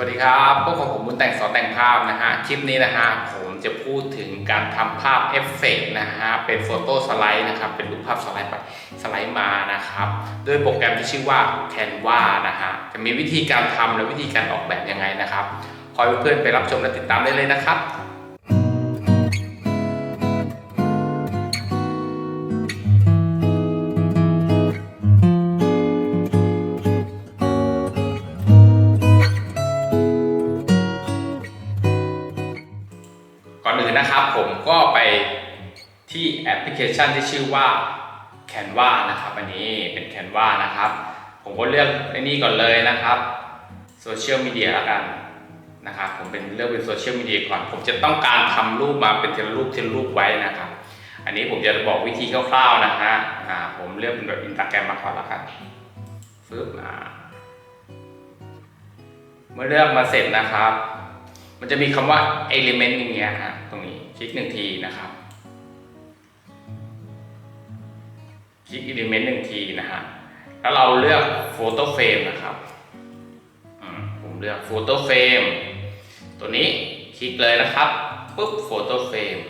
วัสดีครับพวกของผมบุญแต่งสอนแต่งภาพนะฮะ คลิปนี้นะฮะ ผมจะพูดถึงการทำภาพเอฟเฟกต์นะฮะ เป็นโฟโต้สไลด์นะครับ เป็นรูปภาพสไลด์ไปสไลด์มานะครับ ด้วยโปรแกรมที่ชื่อว่า Canva นะฮะ จะมีวิธีการทำและวิธีการออกแบบยังไงนะครับ คอยเพื่อนๆไปรับชมและติดตามได้เลยนะครับ ผมก็ไปที่แอปพลิเคชันที่ชื่อว่า Canva นะครับ อันนี้เป็น Canva นะครับ ผมก็เลือกไอ้นี่ก่อนเลยนะครับโซเชียลมีเดียละกันนะครับผมเป็นเลือกเป็นโซเชียลมีเดียก่อน ผมจะต้องการทำรูปมาเป็นเทลรูปเทลรูปไว้นะครับ อันนี้ผมจะบอกวิธีคร่าวๆนะฮะอ่าผมเลือกเป็นแบบอินสตาแกรมมาก่อนละกันฟึบอ่าเมื่อเลือกมาเสร็จนะครับ มันจะมีคำว่า element อย่างเงี้ยฮะ คลิกหนึ่งทีนะครับ คลิก element หนึ่งทีนะฮะ แล้วเราเลือก photo frame นะครับ ผมเลือก photo frame ตัวนี้คลิกเลยนะครับปุ๊บ photo frame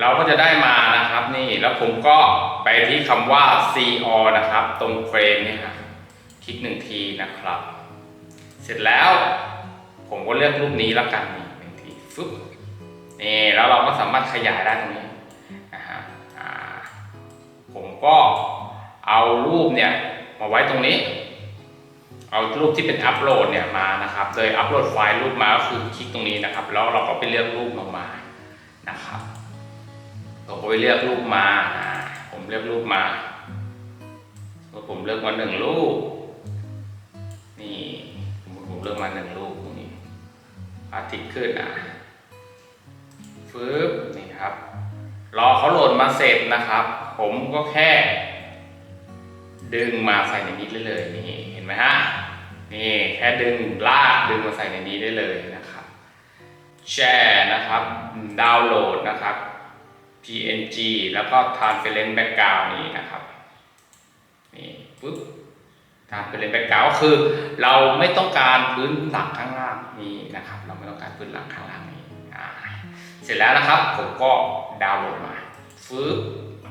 เราก็จะได้มานะครับนี่แล้วผมก็ไปที่คำว่า co นะครับ ตรงเฟรมนี่ยฮะคลิกหนึ่งทีนะครับ เสร็จแล้วผมก็เลือกรูปนี้แล้วกันนี่หนึ่งทีฟึ๊บ นี่แล้วเราก็สามารถขยายได้ตรงนี้นะฮะผมก็เอารูปเนี่ยมาไว้ตรงนี้ เอารูปที่เป็นอัปโหลดเนี่ยมานะครับ โดยอัปโหลดไฟล์รูปมาก็คือคลิกตรงนี้นะครับ แล้วเราก็ไปเลือกรูปออกมานะครับผมก็ไปเลือกรูปมาผมเลือกรูปมาแล้วผมเลือกมาหนึ่งรูปนี่ผมเลือกมาหนึ่งรูปตรงนี้อาทิตย์ขึ้นอะ ฟืบนี่ครับ รอเขาโหลดมาเสร็จนะครับ ผมก็แค่ ดึงมาใส่ในนี้ได้เลยนี่เห็นไหมฮะนี่แค่ดึงลากดึงมาใส่ในนี้ได้เลยนะครับแชร์นะครับดาวน์โหลดนะครับ PNG แล้วก็ transparent background นี่นะครับนี่ปุ๊บการเป็นเลนแบ็กกราวก็คือเราไม่ต้องการพื้นหลังข้างล่างนี้นะครับ เราไม่ต้องการพื้นหลังข้างล่าง เสร็จแล้วนะครับ ผมก็ดาวน์โหลดมาฟื้บ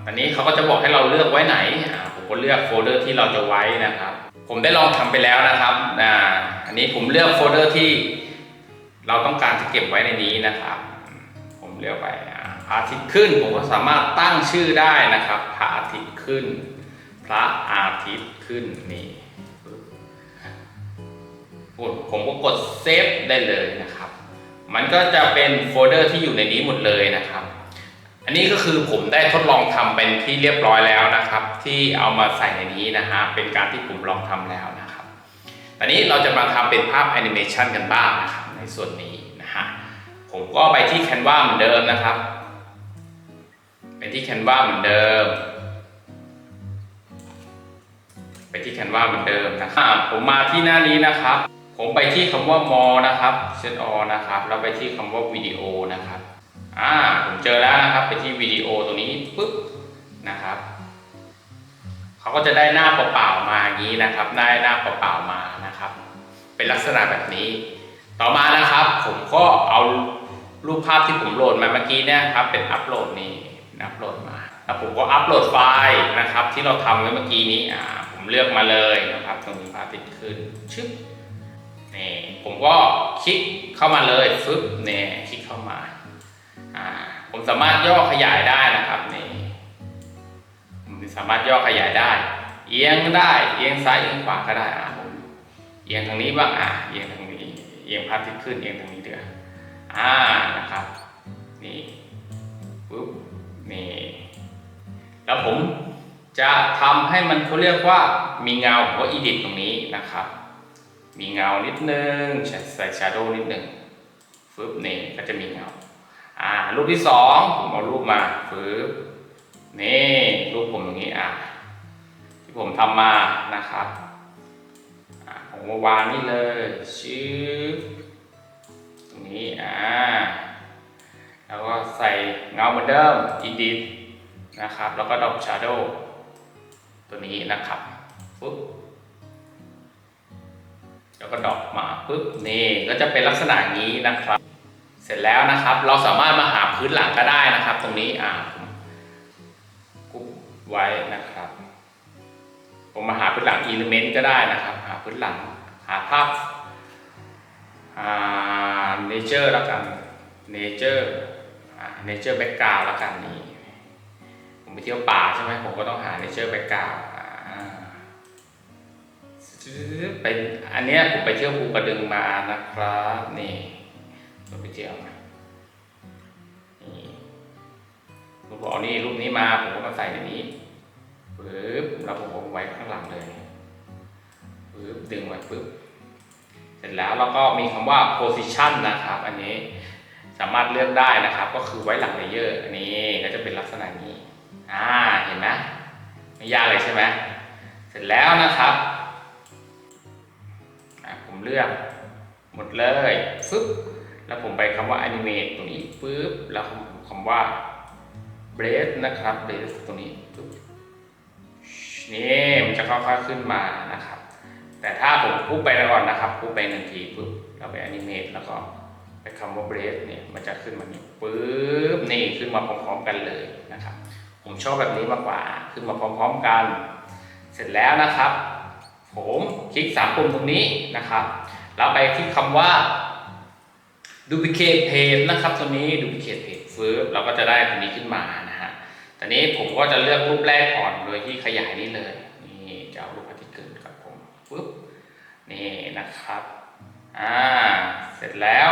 ตอนนี้เขาก็จะบอกให้เราเลือกไว้ไหนผมก็เลือกโฟลเดอร์ที่เราจะไว้นะครับ ผมได้ลองทำไปแล้วนะครับอ่าอันนี้ผมเลือกโฟลเดอร์ที่เราต้องการจะเก็บไว้ในนี้นะครับ ผมเลือกไปพระอาทิตย์ขึ้น ผมก็สามารถตั้งชื่อได้นะครับพระอาทิตย์ขึ้น พระอาทิตย์ขึ้นนี่ผมก็กดเซฟได้เลยนะครับ มันก็จะเป็นโฟลเดอร์ที่อยู่ในนี้หมดเลยนะครับ อันนี้ก็คือผมได้ทดลองทำเป็นที่เรียบร้อยแล้วนะครับ ที่เอามาใส่ในนี้นะฮะเป็นการที่ผมลองทำแล้วนะครับตอนนี้เราจะมาทำเป็นภาพแอนิเมชันกันบ้างนะครับในส่วนนี้นะฮะผมก็ไปที่ Canva เหมือนเดิมนะครับไปที่ Canva เหมือนเดิมไปที่ Canva เหมือนเดิมนะครับผมมาที่หน้านี้นะครับ ผมไปที่คำว่ามอนะครับเซตออนะครับ แล้วไปที่คำว่าวิดีโอนะครับอ่าผมเจอแล้วนะครับ ไปที่วิดีโอตรงนี้ปุ๊บนะครับเขาก็จะได้หน้าเปล่าๆมาอย่างนี้นะครับ ได้หน้าเปล่าๆมานะครับ เป็นลักษณะแบบนี้ ต่อมานะครับ ผมก็เอารูปภาพที่ผมโหลดมาเมื่อกี้เนี่ยครับ เป็นอัปโหลดนี่อัปโหลดมาแล้วผมก็อัปโหลดไฟล์นะครับ ที่เราทำไว้เมื่อกี้นี้อ่าผมเลือกมาเลยนะครับ ตรงนี้พระอาทิตย์ขึ้นชึบ นี่ผมก็คลิกเข้ามาเลยฟึบเนี่ยคลิกเข้ามาอ่าผมสามารถย่อขยายได้นะครับนี่ผมสามารถย่อขยายได้ เอียงได้เอียงซ้ายเอียงขวาก็ได้อ่าผมเอียงทางนี้บ้างอ่าเอียงทางนี้เอียงพระอาทิตย์ขึ้นเอียงทางนี้เดืออ่านะครับนี่ปุ๊บนี่แล้วผมจะทำให้มันเขาเรียกว่ามีเงาผมก็อีดิตตรงนี้นะครับ มีเงานิดนึงใส่ชาโดว์นิดนึงฟึบนี่ก็จะมีเงาอ่ารูปที่สองผมเอารูปมาฟึบนี่รูปผมตรงนี้อะที่ผมทำมานะครับอ่าผมวางนี่เลยชื้อตรงนี้อ่าแล้วก็ใส่เงาเหมือนเดิม edit นะครับ แล้วก็ดอกชาโดว์ตัวนี้นะครับฟึบ แล้วก็ดอปมาปุ๊บนี่ก็จะเป็นลักษณะนี้นะครับ เสร็จแล้วนะครับ เราสามารถมาหาพื้นหลังก็ได้นะครับ ตรงนี้อ่าผมกุ๊บไว้นะครับ ผมมาหาพื้นหลังอิเลเมนต์ก็ได้นะครับ หาพื้นหลังหาภาพอ่าเนเจอร์แล้วกันเนเจอร์เนเจอร์แบ็กกราวแล้วกันนี่ผมไปเที่ยวป่าใช่ไหมผมก็ต้องหาเนเจอร์แบ็กกราว เป็นอันนี้ผมไปเที่ยวภูกระดึงมานะครับนี่ผมไปเที่ยวมานี่ผมบอกนี่รูปนี้มาผมก็มาใส่ในนี้ปึ๊บแล้วผมเอาไว้ข้างหลังเลยปึ๊บดึงไว้ปึ๊บเสร็จแล้วเราก็มีคำว่า position นะครับ อันนี้สามารถเลือกได้นะครับ ก็คือไว้หลังเลเยอร์อันนี้ก็จะเป็นลักษณะนี้อ่าเห็นไหมไม่ยากเลยใช่ไหมเสร็จแล้วนะครับ เลือกหมดเลยฟึบแล้วผมไปคำว่า animate ตรงนี้ปึ๊บแล้วคำว่า breath นะครับ breath ตรงนี้ปึ๊บนี่มันจะค่อยๆขึ้นมานะครับ แต่ถ้าผมพูดไปก่อนนะครับพูดไปหนึ่งทีปุ๊บเราไปอนิเมตแล้วก็ไปคำว่าเบรสเนี่ยมันจะขึ้นมานี่ปุ๊บนี่ขึ้นมาพร้อมๆกันเลยนะครับ ผมชอบแบบนี้มากกว่า ขึ้นมาพร้อม ๆ กัน เสร็จแล้วนะครับ ผมคลิกสามปุ่มตรงนี้นะครับ แล้วไปที่คำว่า duplicate page นะครับตัวนี้ duplicate page ฟื้บเราก็จะได้ตัวนี้ขึ้นมานะฮะตอนนี้ผมก็จะเลือกรูปแรกก่อนโดยที่ขยายนี้เลย นี่จะเอารูปพระอาทิตย์ขึ้นครับผมปุ๊บ นี่นะครับ อ่า เสร็จแล้ว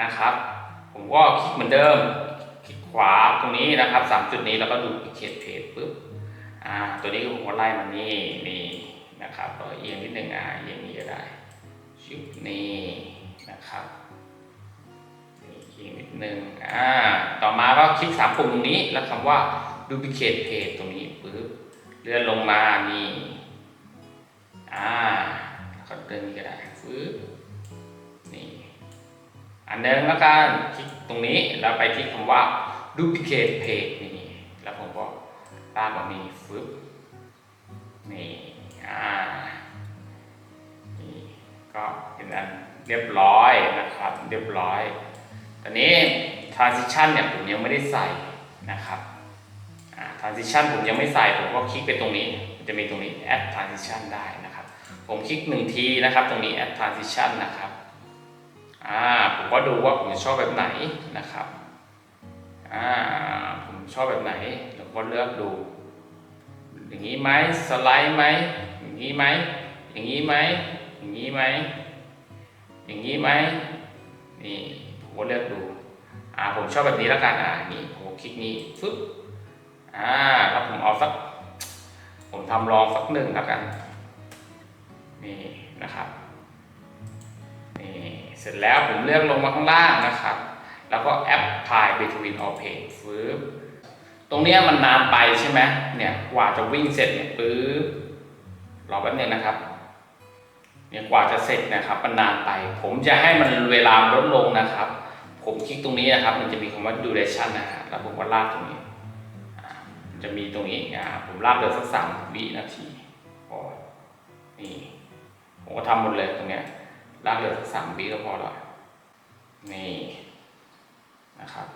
นะครับ ผมก็คลิกเหมือนเดิม คลิกขวาตรงนี้นะครับสามจุดนี้แล้วก็ดูเขียนเพจปุ๊บ อ่าตัวนี้ผมก็ไล่มานี่นี่นะครับก็เอียงนิดนึงอ่าเอียงนี้ก็ได้ชุบนี่นะครับอีกนิดนึงอ่าต่อมาก็คลิกสามปุ่มตรงนี้แล้วคำว่า duplicate page ตรงนี้ปึ๊บเลื่อนลงมานี่อ่าแล้วก็เดินนี้ก็ได้ปึ๊บนี่อันเดิมแล้วกันคลิกตรงนี้แล้วไปที่คำว่า duplicate page นี่แล้วผมก็ ลากมานี่ปึ๊บนี่อ่านี่ก็เป็นอันเรียบร้อยนะครับ เรียบร้อย ตอนนี้ transition เนี่ยผมยังไม่ได้ใส่นะครับ transition ผมยังไม่ใส่ผมก็คลิกไปตรงนี้ จะมีตรงนี้ add transition ได้นะครับ ผมคลิกหนึ่งทีนะครับ ตรงนี้ add transition นะครับอ่าผมก็ดูว่าผมชอบแบบไหนนะครับอ่าผมชอบแบบไหน ก็เลือกดู อย่างนี้ไหมสไลด์ไหมอย่างนี้ไหมอย่างนี้ไหมอย่างนี้ไหมอย่างนี้ไหมนี่ผมก็เลือกดูอ่าผมชอบแบบนี้แล้วกันอ่านี่ผมคลิกนี้ฟึ๊บอ่าแล้วผมเอาสัก ผมทำลองสักหนึ่งแล้วกันนี่นะครับนี่เสร็จแล้วผมเลือกลงมาข้างล่างนะครับ แล้วก็แอป Apply between all page ฟึ๊บ ตรงนี้มันนานไปใช่ไหมเนี่ยกว่าจะวิ่งเสร็จเนี่ยปึ๊บรอแป๊บนึงนะครับเนี่ยกว่าจะเสร็จนะครับมันนานไป ผมจะให้มันเวลาลดลงนะครับ ผมคลิกตรงนี้นะครับ มันจะมีคำว่า duration นะฮะแล้วผมก็ลากตรงนี้จะมีตรงนี้อ่าผมลากเหลือสักสามวินาทีพอนี่ผมก็ทำหมดเลยตรงเนี้ยลากเหลือสักสามวิก็พอแล้วนี่นะครับ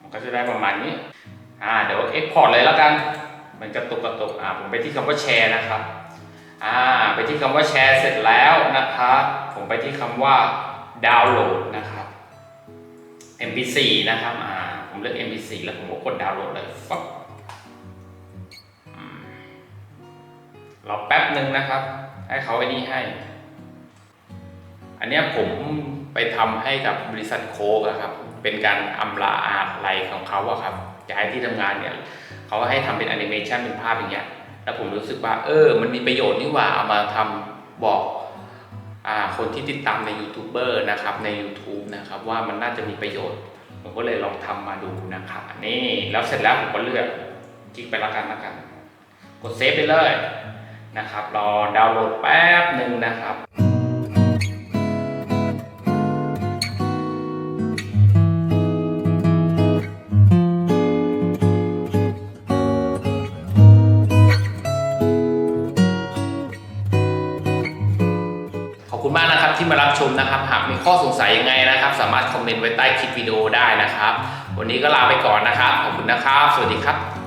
มันก็จะได้ประมาณนี้ อ่าเดี๋ยว export เลยแล้วกัน มันกระตุกกระตุกอ่าผมไปที่คำว่าแชร์นะครับอ่าไปที่คำว่าแชร์เสร็จแล้วนะครับผมไปที่คำว่าดาวน์โหลดนะครับ mp4 นะครับอ่าผมเลือก mp4 แล้วผมก็กดดาวน์โหลดเลยฟับรอแป๊บหนึ่งนะครับ ให้เขาไอ้นี่ให้ อันเนี้ยผมไปทำให้กับบริษัทโคกอะครับ เป็นการอำลาอาไรของเขาอะครับ ย้ายที่ทำงานเนี่ยเขาให้ทำเป็นแอนิเมชันเป็นภาพอย่างเงี้ยแล้วผมรู้สึกว่า เออ มันมีประโยชน์นี่หว่าเอามาทำบอกอ่าคนที่ติดตามในยูทูบเบอร์นะครับใน YouTube นะครับว่ามันน่าจะมีประโยชน์ ผมก็เลยลองทำมาดูนะครับนี่แล้วเสร็จแล้วผมก็เลือกคลิกไปละกันละกัน กดเซฟไปเลยนะครับรอดาวน์โหลดแป๊บหนึ่งนะครับ มากนะครับที่มารับชมนะครับ หากมีข้อสงสัยยังไงนะครับ สามารถคอมเมนต์ไว้ใต้คลิปวิดีโอได้นะครับ วันนี้ก็ลาไปก่อนนะครับ ขอบคุณนะครับ สวัสดีครับ